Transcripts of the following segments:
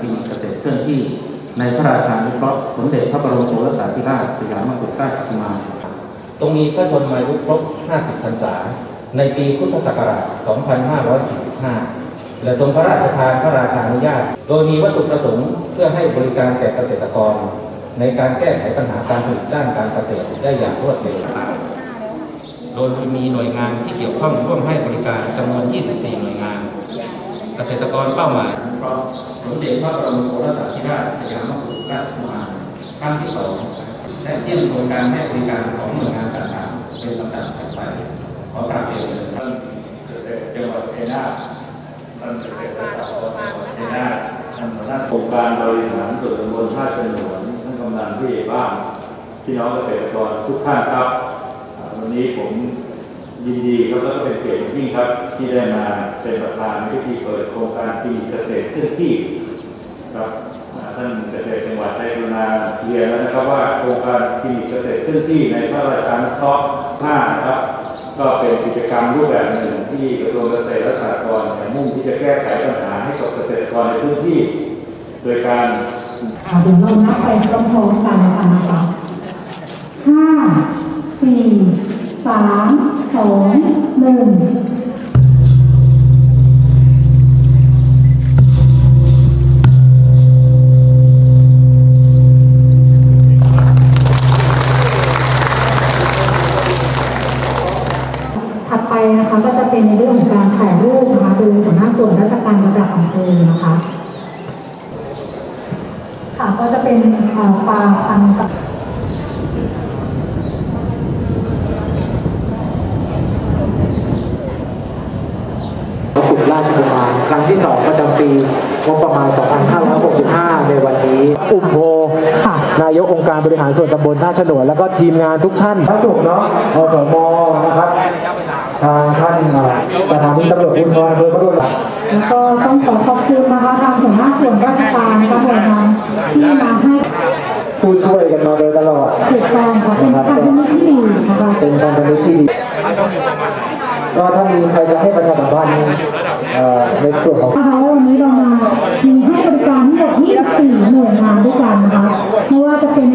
ปีเกษตรเคลื่อนที่ ในพระราชานุเคราะห์สมเด็จพระบรมโอรสาธิราชสยามกุฎราชกุมารทรงมีพระชนมายุครบ 50 พรรษา ในปีพุทธศักราช 2545 และทรงพระราชทานพระราชานุญาต โดยมีวัตถุประสงค์เพื่อให้บริการแก่เกษตรกร ในการแก้ไขปัญหาการผลิตด้านการเกษตรได้อย่างรวดเร็วโดยมีหน่วยงานที่เกี่ยวข้องร่วมให้บริการจำนวน 24 หน่วยงาน เกษตรกรเป้าหมายเพราะสมเด็จพระบรมโอรสาธิราชสยามกุฎราชกุมารครั้งที่สองและเยี่ยมโครงการให้บริการของหน่วยงานต่างๆเป็นลำดับถัดไปขอกราบเรียนเลยครับเกษตรจังหวัดชัยนาทท่านเกษตรศาสตร์จังหวัดชัยนาทท่านหัวหน้าโครงการบริหารส่วนตำบลท่าเป็นหลวงท่านกำนันที่บ้านพี่น้องเกษตรกรทุกท่านครับ วันนี้ผม ยินดีครับแล้วก็เป็นเกียรติยิ่งครับ ที่ได้มาเป็นประธานในพิธีเปิดโครงการปีเกษตรเคลื่อนที่ครับท่านเกษตรจังหวัดได้กรุณาเรียนแล้วนะครับว่าโครงการปีเกษตรเคลื่อนที่ในพระราชานุเคราะห์5นะครับก็เป็นกิจกรรมรูปแบบหนึ่งที่กระทรวงเกษตรและสหกรณ์มุ่งที่จะแก้ไขปัญหาให้กับเกษตรกรในพื้นที่ โดยการค่ะเดี๋ยวเรานับไปพร้อมๆกันค่ะนะคะห้า สามสองหนึ่งถัดไปนะคะก็จะเป็นในเรื่องของการถ่ายรูปนะคะโดยหัวหน้าส่วนราชการระดับอำเภอนะคะ ค่ะก็จะเป็นเอ่อปลาพันธุ์กับ พระกุฎราชกุมารครั้งที่สอง ประจำปีงบประมาณ 2565 ในวันนี้ อุ้มโพค่ะนายกองค์การบริหารส่วนตำบลท่าฉนวนแล้วก็ทีมงานทุกท่านพระสุขเนาะอสมนะครับทางท่านเอ่อประธานที่ตำรวจภูธรอำเภอพระรุ่นหลักแล้วก็ต้องขอขอบคุณนะคะทางหัวหน้าส่วนราชการและหน่วยงานที่มาให้ผู้ช่วยกันมาโดยตลอดถูกต้องค่ะเป็นการที่ที่ดีนะคะเป็นการเป็นที่ดีก็ถ้ามีใครจะให้ประชาสัมพันธ์เอ่อในส่วนของ นี้เรามามีให้บริการทั้งหมด 24 หน่วยงานด้วยกันนะคะไม่ว่าจะเป็น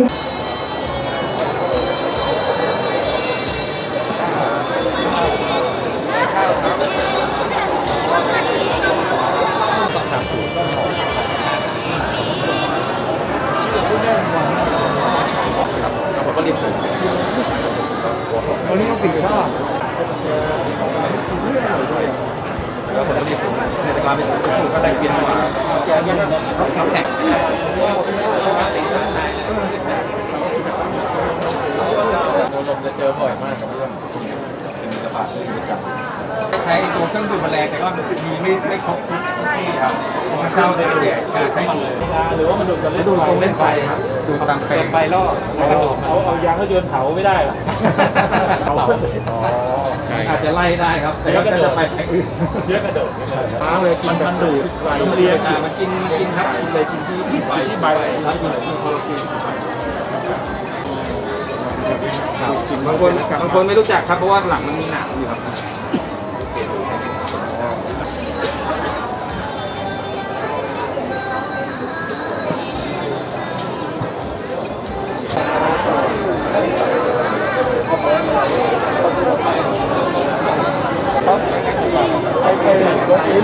ในนี้ต้องสี่ภาพ เราลมจะเจอบ่อยมากกับเรื่องเป็นอุปสรรคตัวหนึ่งครับใช้ตัวเครื่องดูดแมลงแต่ก็มีไม่ไม่ครบทุกที่ครับเข้าได้แยกใช้เลยหรือว่ามันดูดกับเล่นดูดตรงเล่นไฟครับดูตามไฟล่อเอาเอายางรถยนต์เผาไม่ได้หรอเผา อาจจะไล่ได้ครับ แต่ก็จะไปเชื้อกระโดดม้าเลยมันมันดูดมันเรียนมันกินกินครับกินเลยกินที่ใบที่ใบแล้วกินที่โคโลกินบางคนบางคนไม่รู้จักครับเพราะว่าหลังมันมีหนามอยู่ครับ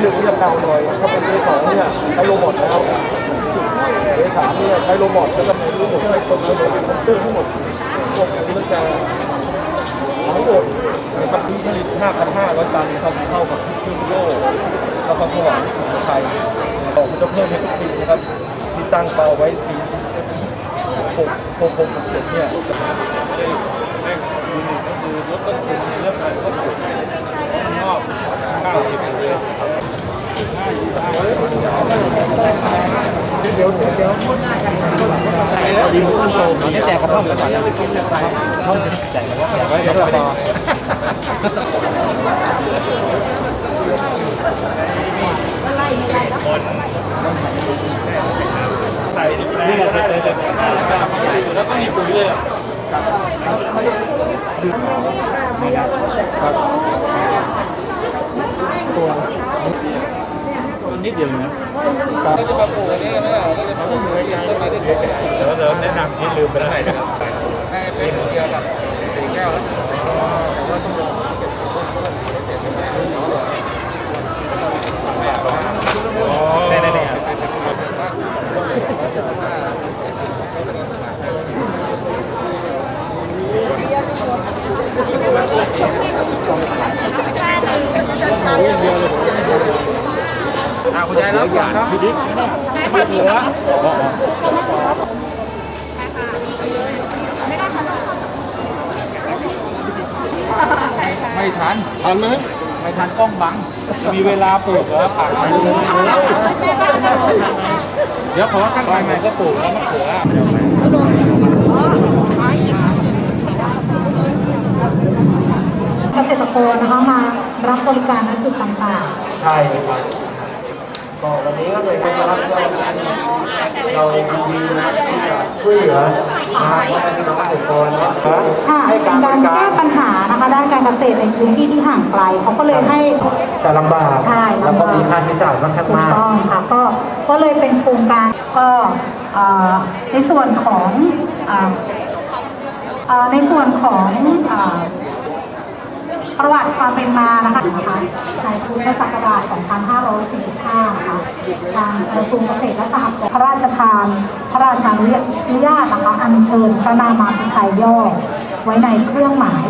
รถนี้หนึ่งเนี่ยเก่าหน่อยถ้าเป็นเอสองเนี่ยใช้โรบอทแล้วเอสามเนี่ยใช้โรบอทแล้วก็เป็นระบบใช้คนระบบคอมพิวเตอร์ทั้งหมดพวกนี้มันจะทั้งหมดนะครับที่ผลิต5,500ตันครับเท่ากับที่เครื่งโล่แล้วก็สว่างของไทยบอกมันจะเพิ่มในทุกปีนะครับที่ตั้งเป้าไว้ปี6 6 6 7เนี่ย นี่แจกกระท่อมกันก่อนไปกินไปท่อมแจกกระท่อมแจกไว้เดี๋ยวรอนี่ไงเต็มเต็มแล้วก็มีปุ๋ยเลยตัวนิดเดียวนะก็จะมาปลูกอันนี้นะก็จะมาปลูกในยางต้นไม้ได้เยๆเดี๋ยวเดี๋ยวแนะ นำที่ลืมไปแล้วนะครับให้เป็นเดียวกับสีแก้วแล้วเนี่ยเนี่ยอ่าคุณยายรับก่อนครับพี่ดิ๊กไม่เหลื ไม่ทัน ทันไหมไม่ทันกล้องบัง มีเวลาปลูกเหรอผักเดี๋ยวขอขั้นตอนใหม่ก็ปลูกแล้วมะเขือเกษตรกรนะคะมารับบริการในจุดต่างๆ ใช่ครับ ก็วันนี้ก็เลยมารับเราเราดีที่จะช่วยเหลือครับพ่อแม่พี่น้องเกษตรกรเนาะค่ะให้การบริกาแก้ปัญหานะคะด้านการเกษตรในพื้นที่ที่ห่างไกลเขาก็เลยให้จะลำบากใช่แล้วลำก็บากมีค่าใช้จ่ายค่อนข้างถูกมากต้องค่ะก็ก็เลยเป็นโครงการก็อ่อในส่วนของอ่อเอ่อในส่วนของอ่อ ประวัติความเป็นมานะคะนะคะในพุทธศักราช 2545 นะคะทางกระทรวงเกษตรและสหกรณ์พระราชทาน พระราชานุญาตนะคะอัญเชิญพระนามาพิไทยย่อ ไว้ในเครื่องหมาย